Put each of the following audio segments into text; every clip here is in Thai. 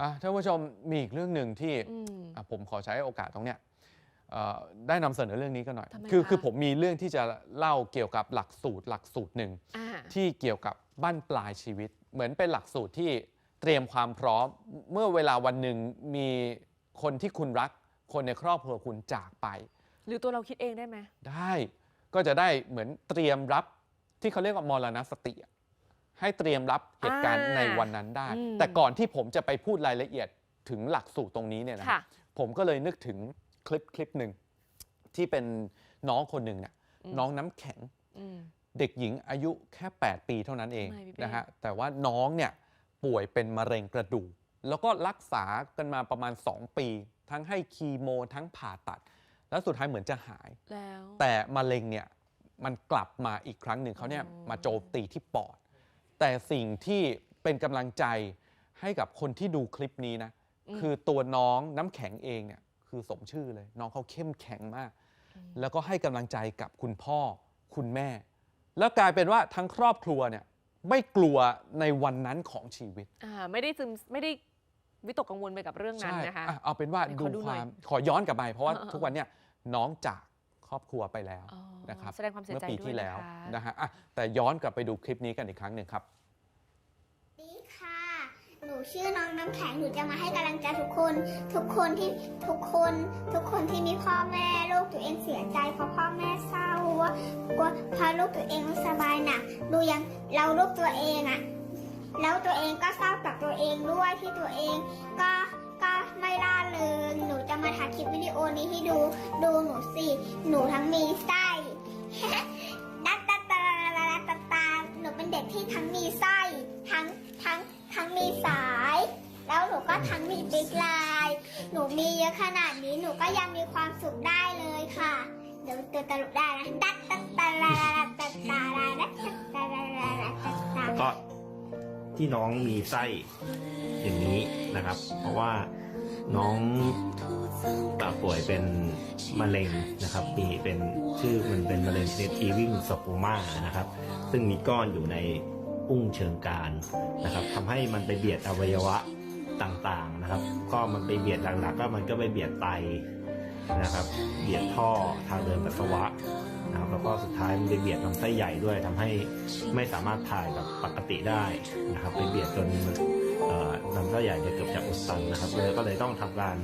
อะท่านผู้ชมมีอีกเรื่องหนึ่งที่อืมอะผมขอใช้โอกาสตรงเนี้ยเอ่อได้นำเสนอเรื่องนี้กันหน่อย ทำไมคือคะ คือผมมีเรื่องที่จะเล่าเกี่ยวกับหลักสูตรหลักสูตรหนึ่ง อ่า ที่เกี่ยวกับบั้นปลายชีวิต เหมือนเป็นหลักสูตรที่เตรียมความพร้อม เมื่อเวลาวันหนึ่งมีคนที่คุณรัก คนในครอบครัวคุณจากไป หรือตัวเราคิดเองได้ไหมได้ก็จะได้เหมือนเตรียมรับที่เขาเรียกว่ามรณสติอะ ให้เตรียมรับเหตุการณ์อ่าในวันนั้นได้อืมแต่ก่อนที่ผมจะไปพูดรายละเอียดถึงหลักสูตรตรงนี้เนี่ยนะค่ะ ผมก็เลยนึกถึงคลิปคลิปหนึ่งที่เป็นน้องคนหนึ่งเนี่ยอืมน้องน้ำแข็ง อืม เด็กหญิงอายุแค่ 8 ปีเท่านั้นเองทำไมพี่เป้ นะฮะแต่ว่าน้องเนี่ยป่วยเป็นมะเร็งกระดูก แล้วก็รักษากันมาประมาณ 2 ปี ทั้งให้คีโม ทั้งผ่าตัด แล้วสุดท้ายเหมือนจะหาย แล้ว แต่มะเร็งเนี่ยมันกลับมาอีกครั้งหนึ่งเขาเนี่ยอ๋อ มาโจมตีที่ปอด แต่สิ่งที่เป็นกำลังใจให้กับคนที่ดูคลิปนี้นะมคือตัวน้องน้ำแข็งเองเนี่ยคือสมชื่อเลย น้องเขาเข้มแข็งมาก แล้วก็ให้กำลังใจกับคุณพ่อคุณแม่ แล้วกลายเป็นว่าทั้งครอบครัวเนี่ยไม่กลัวในวันนั้นของชีวิต อ่าไม่ได้ซึมไม่ได้วิตกกังวลไปกับเรื่องนั้นใช่นะคะ อะเอาเป็นว่าไหนดูขอดูคหน่อวายมขอย้อนกลับไปเพราะว่าเออเออ ทุกวันเนี่ยน้องจากครอบครัวไปแล้ว อ๋อ นะครับแสดงความเสียเมื่อใจปีด้วยที่แล้วนะคะนะฮะอะแต่ย้อนกลับไปดูคลิปนี้กันอีกครั้งหนึ่งครับดีค่ะ หนูชื่อน้องน้ำแข็ง หนูจะมาให้กำลังใจทุกคน ทุกคนที่ทุกคน ทุกคนที่มีพ่อแม่ลูกตัวเองเสียใจเพราะพ่อแม่เศร้าว่าว่าเพราะลูกตัวเองไม่สบายหนักดูยังเราลูกตัวเองอะแล้วตัวเองก็เศร้ากับตัวเองด้วยที่ตัวเอง ก็ก็ไม่ร่าเริงหนูจะมาถ่ายคลิปวิดีโอนี้ให้ดู ดูหนูสิ หนูทั้งมีไส้ดั บิ๊กไลน์หนูมีเยอะขนาดนี้หนูก็ยังมีความสุขได้เลยค่ะ เดี๋ยวตัวตลกได้นะดัตตาตาลาตาตาลาดัตตาตาลาลาตาตาก็ที่น้องมีไส้อย่างนี้นะครับ เพราะว่าน้องอ่าป่วยเป็นมะเร็งนะครับ มีเป็นชื่อมันเป็นมะเร็งชนิดอีวิงสโปมานะครับ ซึ่งมีก้อนอยู่ในอุ้งเชิงกานนะครับทำให้มันไปเบียดอวัยวะ ต่างๆนะครับ ก็มันไปเบียดหลักๆก็มันก็ไปเบียดไตนะครับ เบียดท่อทางเดินปัสสาวะนะครับแล้วก็สุดท้ายมันไปเบียดลำไส้ใหญ่ด้วยทำให้ไม่สามารถถ่ายแบบปกติได้นะครับ ไปเบียดจนเอ่อลำไส้ใหญ่เนี่ยเกือบจะอุดตันนะครับเลยก็เลยต้องทำการ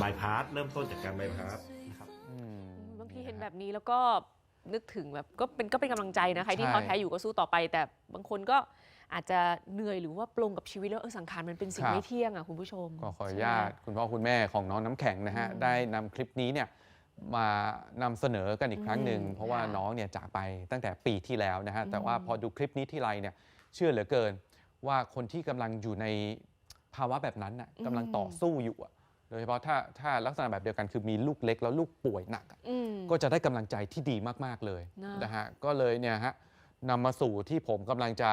บายพาสเริ่มต้นจากการบายพาสนะครับอืมบางทีเห็นแบบนี้แล้วก็นึกถึงแบบก็เป็นก็เป็นกำลังใจนะใครที่ใช่ท้อแท้อยู่ก็สู้ต่อไป แต่บางคนก็ อาจจะเหนื่อยหรือว่าปลงกับชีวิตแล้วเออสังขารมันเป็นสิ่งไม่เที่ยงอะคุณผู้ชมก็ขออนุใช่ไหมญาตคุณพ่อคุณแม่ของน้องน้ำแข็งนะฮะอืมได้นำคลิปนี้เนี่ยมานำเสนอกันอีกครั้งหนึ่ง อืมเพราะว่าค่ะน้องเนี่ยจากไปตั้งแต่ปีที่แล้วนะฮะแต่ว่าอืม พอดูคลิปนี้ที่ไรเนี่ยเชื่อเหลือเกิน ว่าคนที่กำลังอยู่ในภาวะแบบนั้นน่ะกำลังต่อสู้อยู่อะโดยเฉพาะถ้าถ้าลักษณะแบบเดียวกันคือมีลูกเล็กแล้วลูกป่วยหนักอะ อืม ก็จะได้กำลังใจที่ดีมาก ๆ เลยนะนะฮะก็เลยเนี่ยฮะนำมาสู่ที่ผมกำลังจะ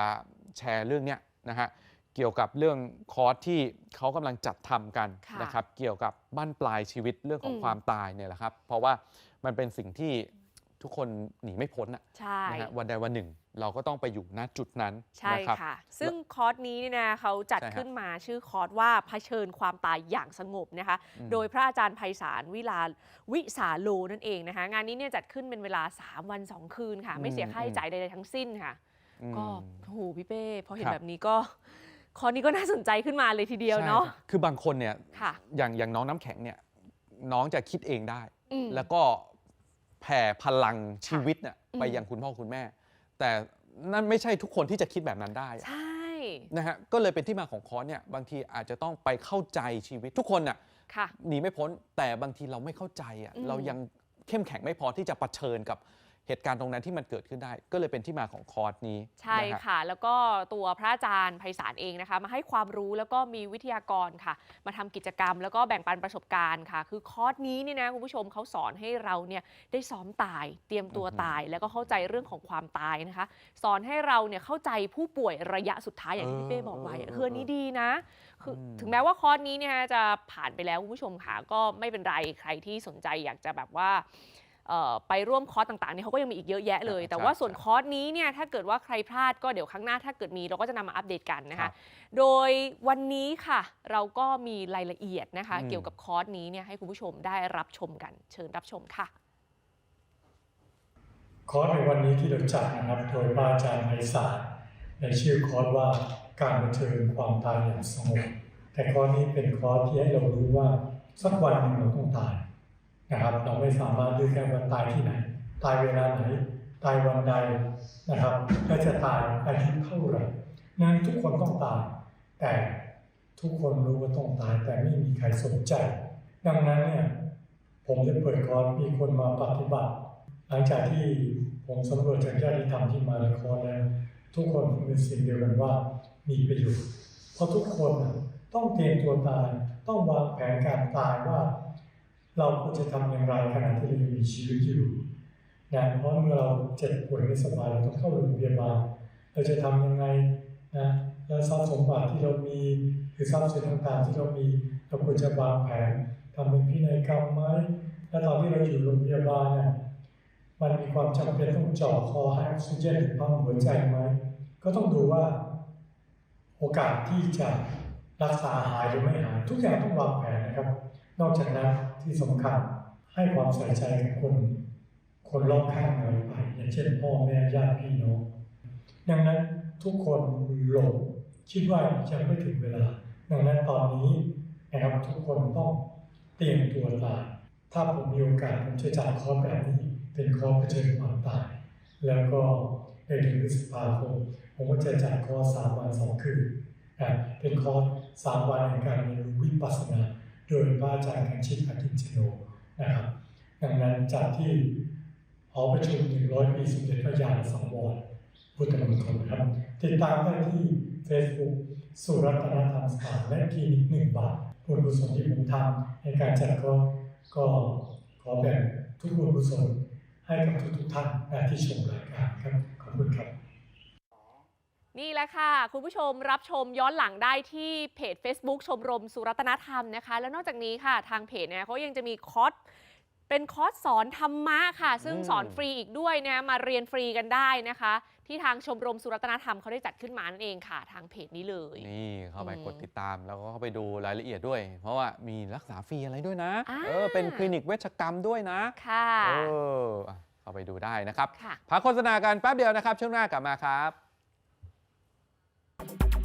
แชร์เรื่องเนี้ยนะฮะเกี่ยวกับเรื่องคอร์สที่เขากำลังจัดทำกันค่ะนะครับเกี่ยวกับบั้นปลายชีวิตเรื่องของอืมความตายเนี่ยแหละครับ เพราะว่ามันเป็นสิ่งที่ทุกคนหนีไม่พ้นอะใช่นะฮะวันใดวันหนึ่ง เราก็ต้องไปอยู่ณจุดนั้นใช่นะครับค่ะ ซึ่งคอร์สนี้เนี่ยนะเขาจัดใช่ครับขึ้นมาชื่อคอร์สว่าเผชิญความตายอย่างสงบนะคะอืมโดยพระอาจารย์ไพศาลวิลาวิสาโลนั่นเองนะคะ งานนี้เนี่ยจัดขึ้นเป็นเวลา 3 วัน 2 คืนค่ะ ไม่เสียค่าใช้จ่ายใดๆทั้งสิ้นค่ะอืม ก็โอ้โหพี่เป้พอเห็นครับ แบบนี้ก็คอร์สนี้ก็น่าสนใจขึ้นมาเลยทีเดียวเนาะใช่ครับคือบางคนเนี่ย ค่ะอย่างอย่างน้องน้ำแข็งเนี่ยน้องจะคิดเองได้ อืม แล้วก็แผ่พลังชีวิตเนี่ยอืม ไปยังคุณพ่อคุณแม่ แต่นั่นไม่ใช่ทุกคนที่จะคิดแบบนั้นได้อะใช่ นะฮะก็เลยเป็นที่มาของคอร์สเนี่ยบางทีอาจจะต้องไปเข้าใจชีวิตทุกคนน่ะค่ะ หนีไม่พ้นแต่บางทีเราไม่เข้าใจอะอืม เรายังเข้มแข็งไม่พอที่จะะเผชิญกับ เหตุการณ์ตรงนั้นที่มันเกิดขึ้นได้ ก็เลยเป็นที่มาของคอร์สนี้ใช่นะฮะค่ะ แล้วก็ตัวพระอาจารย์ไพศาลเองนะคะ มาให้ความรู้แล้วก็มีวิทยากรค่ะ มาทำกิจกรรมแล้วก็แบ่งปันประสบการณ์ค่ะ คือคอร์สนี้เนี่ยนะคุณผู้ชมเขาสอนให้เราเนี่ยได้ซ้อมตาย เตรียมตัวอือฮึ ตาย แล้วก็เข้าใจเรื่องของความตายนะคะ สอนให้เราเนี่ยเข้าใจผู้ป่วยระยะสุดท้ายอย่างที่พี่เป้บอกไว้อะคืออันนี้ดีนะ คืออม ถึงแม้ว่าคอร์สนี้เนี่ยจะผ่านไปแล้วคุณผู้ชมค่ะก็ไม่เป็นไรใครที่สนใจอยากจะแบบว่าเอ่อ ไปร่วมคอร์สต่างๆเนี่ยเขาก็ยังมีอีกเยอะแยะเลยอ่าแต่ว่าใช่ส่วนใช่คอร์สนี้เนี่ยถ้าเกิดว่าใครพลาดก็เดี๋ยวครั้งหน้าถ้าเกิดมีเราก็จะนำมาอัปเดตกันนะครัคะ บ โดยวันนี้ค่ะ เราก็มีรายละเอียดนะคะ อืม เกี่ยวกับคอร์สนี้เนี่ยให้คุณผู้ชมได้รับชมกัน เชิญรับชมค่ะ คอร์สในวันนี้ที่เราจัดนะครับโดยพระอาจารย์ไพศาลในชื่อคอร์สว่าการบันเทิงความตายอย่างสงบแต่คอร์สนี้เป็นคอร์สที่ให้เรารู้ว่าสักวันหนึ่งเราต้องตาย นะครับ เราไม่สามารถเลือกได้ว่าตายที่ไหน ตายเวลาไหน ตายวันใดนะครับและจะตายอายุเท่าไหร่นั้นทุกคนต้องตาย แต่ทุกคนรู้ว่าต้องตายแต่ไม่มีใครสนใจ ดังนั้นเนี่ยผมได้เปิดคอร์สมีคนมาปฏิบัติ หลังจากที่ผมสำรวจจากญาติธรรมที่มาในคอร์สแล้วทุกคนเป็นสิ่งเดียวกันว่ามีประโยชน์เพราะทุกคนต้องเตรียมตัวตาย ต้องวางแผนการตายว่า เราควรจะทำอย่างไรขณะที่เรายังมีชีวิตอยู่นะเพราะเมื่อเราเจ็บป่วยไม่สบายเราต้องเข้าโรงพยาบาลเราจะทำยังไงนะแล้วทรัพย์สมบัติที่เรามีหรือทรัพย์สินต่างๆ ที่เรามีเราควรจะวางแผนทำเป็นพินัยกรรมไหมและตอนที่เราอยู่โรงพยาบาลเนี่ยมันมีความจำเป็นต้องเจาะคอให้ออกซิเจนหรือปั๊มหัวใจไหมก็ต้องดูว่า โอกาสที่จะรักษาหายหรือไม่หายทุกอย่างต้องวางแผนนะครับ นอกจากนั้นที่สำคัญให้ความใส่ใจกับคน คนรอบข้างเราไป อย่างเช่นพ่อแม่ญาติพี่น้องดังนั้นทุกคนหลงคิดว่ายังไม่ถึงเวลา ดังนั้นตอนนี้นะครับทุกคนต้องเตรียมตัวตาย ถ้าผมมีโอกาสผมจะจัดคอร์สแบบนี้ เป็นคอร์สเผชิญความตาย แล้วก็ในเดือนพฤษภาคมผมก็จะจัดคอร์สสามวันสองคืนนะเป็นคอร์สสามวันในการเรียนรู้วิปัสสนา โดยพระอาจารย์คันชิตอากินจิโนนะครับ ดังนั้นจัดที่หอประชุม100ปีสมเด็จพระยาสังวรพุทธมณฑลครับ ติดตามได้ที่ Facebook สุรัตนธรรมสถานและคลินิกหนึ่งบาทบุญกุศลที่ผมทำในการจัดก็ก็ขอแบ่งทุกบุญกุศลให้กับทุกๆท่านที่ชมรายการครับ ขอบคุณครับ นี่แหละค่ะ คุณผู้ชมรับชมย้อนหลังได้ที่เพจ Facebook ชมรมสุรัตนธรรมนะคะ แล้วนอกจากนี้ค่ะ ทางเพจเนี่ยเขายังจะมีคอร์สเป็นคอร์สสอนธรรมะค่ะ ซึ่งอืมสอนฟรีอีกด้วยนะมาเรียนฟรีกันได้นะคะ ที่ทางชมรมสุรัตนธรรมเขาได้จัดขึ้นมานั่นเองค่ะ ทางเพจนี้เลย นี่เข้าไปอืมกดติดตามแล้วก็เข้าไปดูรายละเอียดด้วย เพราะว่ามีรักษาฟรีอะไรด้วยนะอ่าเออเป็นคลินิกเวชกรรมด้วยนะค่ะเอออะเข้าไปดูได้นะครับค่ะพักโฆษณากันแป๊บเดียวนะครับช่วงหน้ากลับมาครับ Thank you.